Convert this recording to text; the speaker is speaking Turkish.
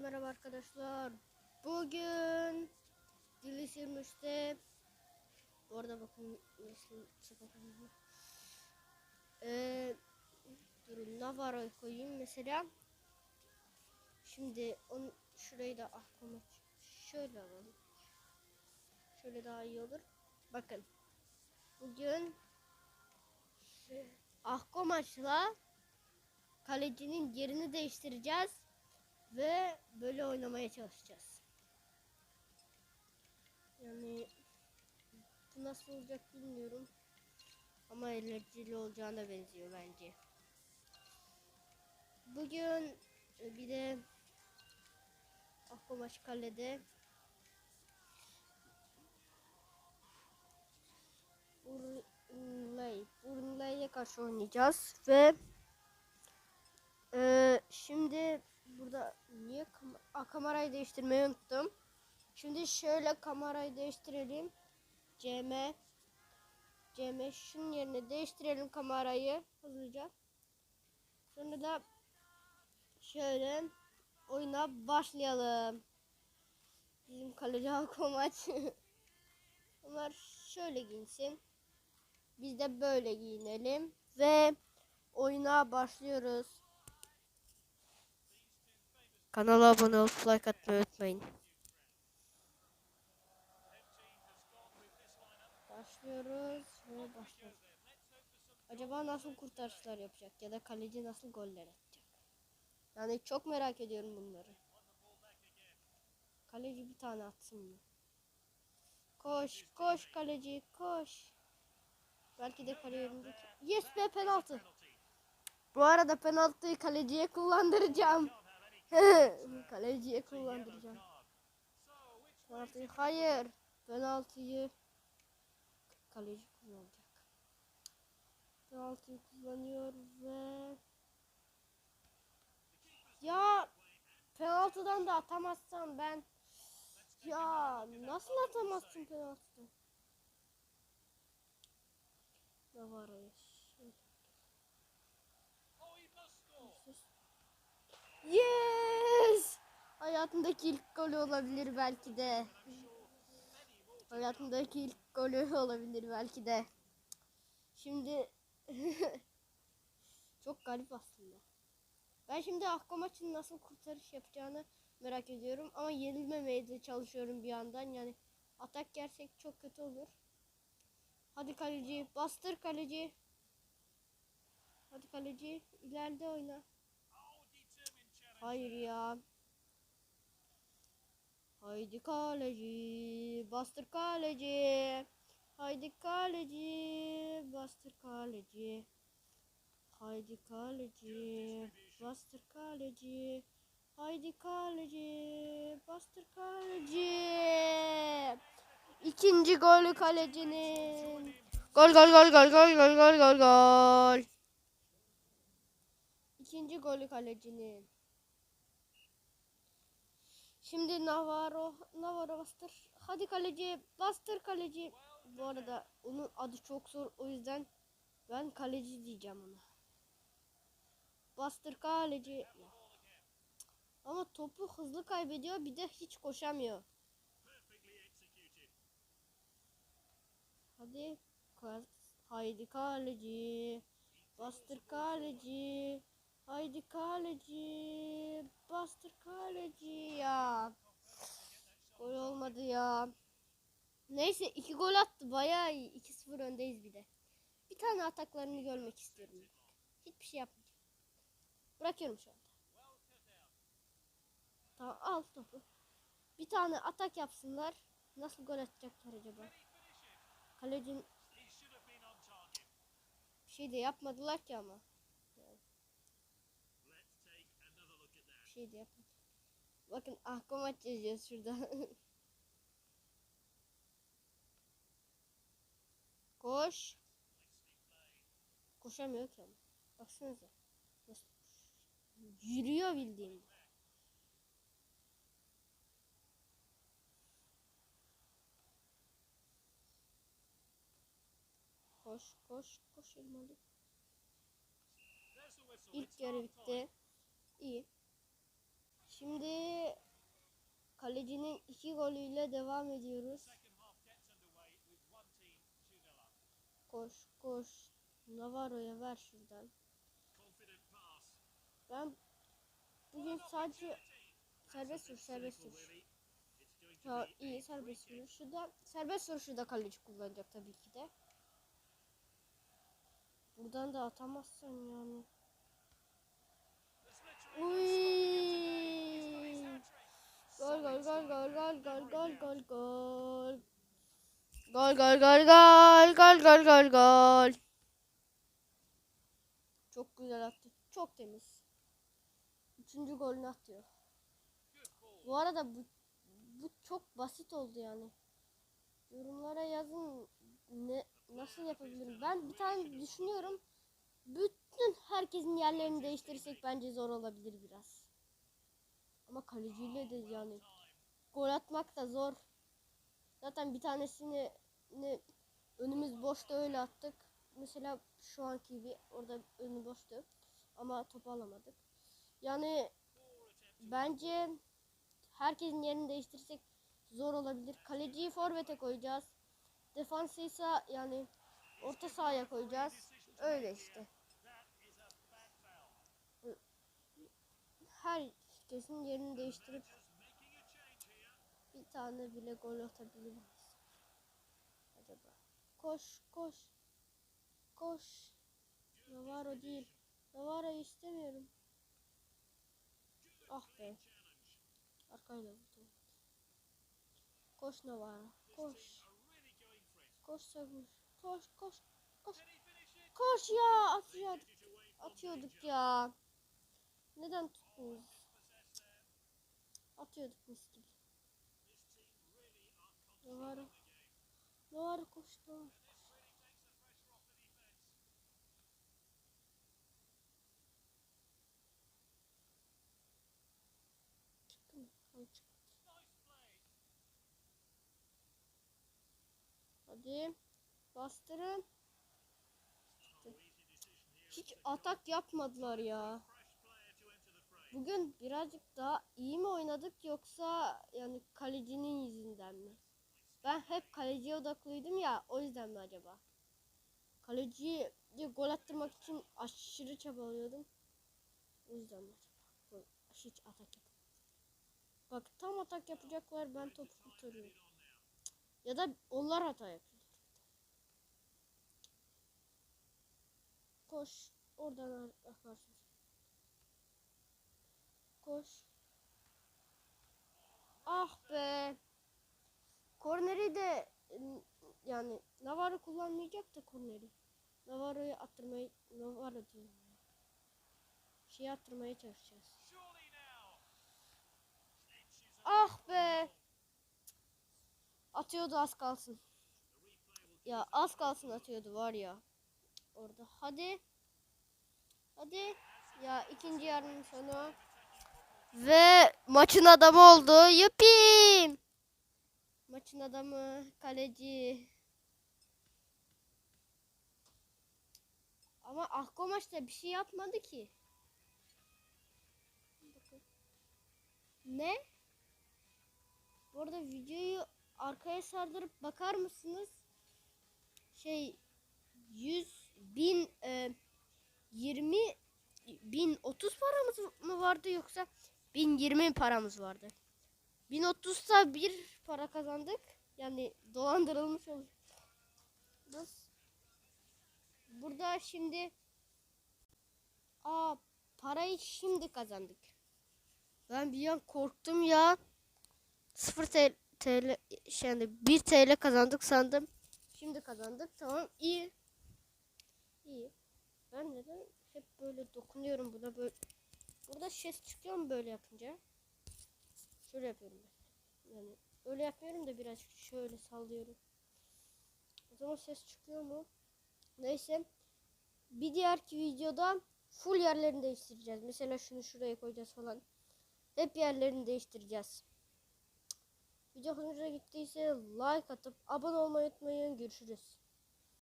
merhaba arkadaşlar. Bugün Delicious Müş'te Bu arada bakın nasıl çıkabiliyor. Ee, durun Navarro'yu koyayım mesela. Şimdi onu şurayı da aklıma şöyle alalım. Şöyle daha iyi olur. Bakın. Bugün Ahko maçla kalecinin yerini değiştireceğiz ve böyle oynamaya çalışacağız. Yani bu nasıl olacak bilmiyorum. Ama eğlenceli olacağına benziyor bence. Bugün e, bir de Akkomaç kalede Burnley Burnley'e karşı oynayacağız ve ee, şimdi burada niye kam Aa, kamerayı değiştirmeyi unuttum. Şimdi şöyle kamerayı değiştirelim. CM CM şunun yerine değiştirelim kamerayı hızlıca. Sonra da şöyle oyuna başlayalım. Bizim kaleci halkı maç. Onlar şöyle giyinsin. Biz de böyle giyinelim ve oyuna başlıyoruz. Kanala abone olup like atmayı unutmayın. Başlıyoruz ve başlıyoruz. Acaba nasıl kurtarışlar yapacak ya da kaleci nasıl goller atacak? Yani çok merak ediyorum bunları. Kaleci bir tane atsın mı? Koş, koş kaleci, koş. Belki de kariyerindeki... Yes be penaltı. Bu arada penaltıyı kaleciye kullandıracağım. kaleciye kullandıracağım. Penaltıyı hayır. Penaltıyı kaleci kullanacak. Penaltıyı kullanıyor ve ya penaltıdan da atamazsan ben ya nasıl atamazsın penaltıdan? Ne var o Yes! Hayatımdaki ilk golü olabilir belki de. Hayatımdaki ilk golü olabilir belki de. Şimdi çok garip aslında. Ben şimdi Akko maçın nasıl kurtarış yapacağını merak ediyorum ama yenilmemeye de çalışıyorum bir yandan. Yani atak yersek çok kötü olur. Hadi kaleci, bastır kaleci. Hadi kaleci, ileride oyna. Hayır ya. Haydi kaleci, bastır kaleci. Haydi kaleci, bastır kaleci. Haydi kaleci, bastır kaleci. Haydi kaleci, bastır kaleci. İkinci golü kalecinin. Gol gol gol gol gol gol gol gol gol. İkinci golü kalecinin. Şimdi Navarro, Navarro bastır. Hadi kaleci, bastır kaleci. Bu arada onun adı çok zor o yüzden ben kaleci diyeceğim ona. Bastır kaleci. Ama topu hızlı kaybediyor bir de hiç koşamıyor. Hadi. Haydi kaleci. Bastır kaleci. Haydi kaleci. Bastır kaleci ya. Gol olmadı ya. Neyse iki gol attı. Bayağı iyi. 2-0 öndeyiz bir de. Bir tane ataklarını görmek istiyorum. Hiçbir şey yapmayacağım. Bırakıyorum şu anda. Tamam al topu. Bir tane atak yapsınlar. Nasıl gol atacaklar acaba? Kalecin bir şey de yapmadılar ki ama. Bir şey de yapmadı. Bakın ahko maç yazıyor şurada. Koş. Koşamıyor ki ama. Baksanıza. Nasıl yürüyor bildiğin. Koş koş koş elmalı. İlk yarı bitti. İyi. Şimdi Kalecinin iki golüyle devam ediyoruz. Koş koş. Navarro'ya ver şuradan. Ben bugün sadece serbest vuruş serbest vuruş. Ha, iyi serbest vuruş. Şurada serbest vuruşu da kaleci kullanacak tabii ki de. Buradan da atamazsan yani. Uy. Gol gol gol gol gol gol gol gol. Gol gol gol gol gol gol gol gol. Çok güzel attı. Çok temiz. Üçüncü golünü atıyor. Bu arada bu, bu çok basit oldu yani. Yorumlara yazın ne nasıl yapabilirim. Ben bir tane düşünüyorum. Bütün herkesin yerlerini değiştirirsek bence zor olabilir biraz. Ama kaleciyle de yani gol atmak da zor. Zaten bir tanesini ne önümüz boşta öyle attık. Mesela şu anki gibi orada önü boştu. Ama topu alamadık. Yani bence herkesin yerini değiştirsek zor olabilir. Kaleciyi forvete koyacağız. Defansı ise yani orta sahaya koyacağız. Öyle işte. Herkesin yerini değiştirip bir tane bile gol atabilir miyiz? Acaba. Koş koş. Koş. Navarro değil. Navarro'yu istemiyorum. Ah be. Arkayla vurdum. Koş Navarro. Koş. Koş Sabur. Koş koş. Koş. Koş ya. Atıyorduk. Atıyorduk ya. Neden tuttunuz? Atıyorduk mis gibi. Navarro. Navarro koş çıktı. Hadi. Bastırın. Hiç atak yapmadılar ya. Bugün birazcık daha iyi mi oynadık yoksa yani kalecinin yüzünden mi? Ben hep kaleciye odaklıydım ya o yüzden mi acaba? Kaleciye gol attırmak için aşırı çabalıyordum. O yüzden mi acaba? Hiç atak yapamadım. Bak tam atak yapacaklar ben topu kurtarıyorum. Ya da onlar hata yapıyorlar. Koş. Oradan akarsın. Koş. Ah be. Korneri de ım, yani Navarro kullanmayacak da korneri. Navarro'yu attırmayı Navarro diyorum. ya. Şey attırmaya çalışacağız. Ah be. Atıyordu az kalsın. Ya az kalsın atıyordu var ya. Orada. Hadi. Hadi. Ya ikinci yarının sonu. Ve maçın adamı oldu. Yuppie. Maçın adamı kaleci. Ama Akko maçta bir şey yapmadı ki. Ne? Bu arada videoyu arkaya sardırıp bakar mısınız? Şey 100 bin e, 20 bin 30 paramız mı vardı yoksa 1020 paramız vardı. 1030'da bir para kazandık. Yani dolandırılmış oluyor. Nasıl? Burada şimdi Aa parayı şimdi kazandık. Ben bir an korktum ya. 0 TL, TL yani 1 TL kazandık sandım. Şimdi kazandık. Tamam iyi. İyi. Ben neden hep böyle dokunuyorum buna böyle. Burada ses çıkıyor mu böyle yapınca? Şöyle yapıyorum ben. Yani öyle yapmıyorum da biraz şöyle sallıyorum. O zaman ses çıkıyor mu? Neyse. Bir diğerki videoda full yerlerini değiştireceğiz. Mesela şunu şuraya koyacağız falan. Hep yerlerini değiştireceğiz. Video hoşunuza gittiyse like atıp abone olmayı unutmayın. Görüşürüz.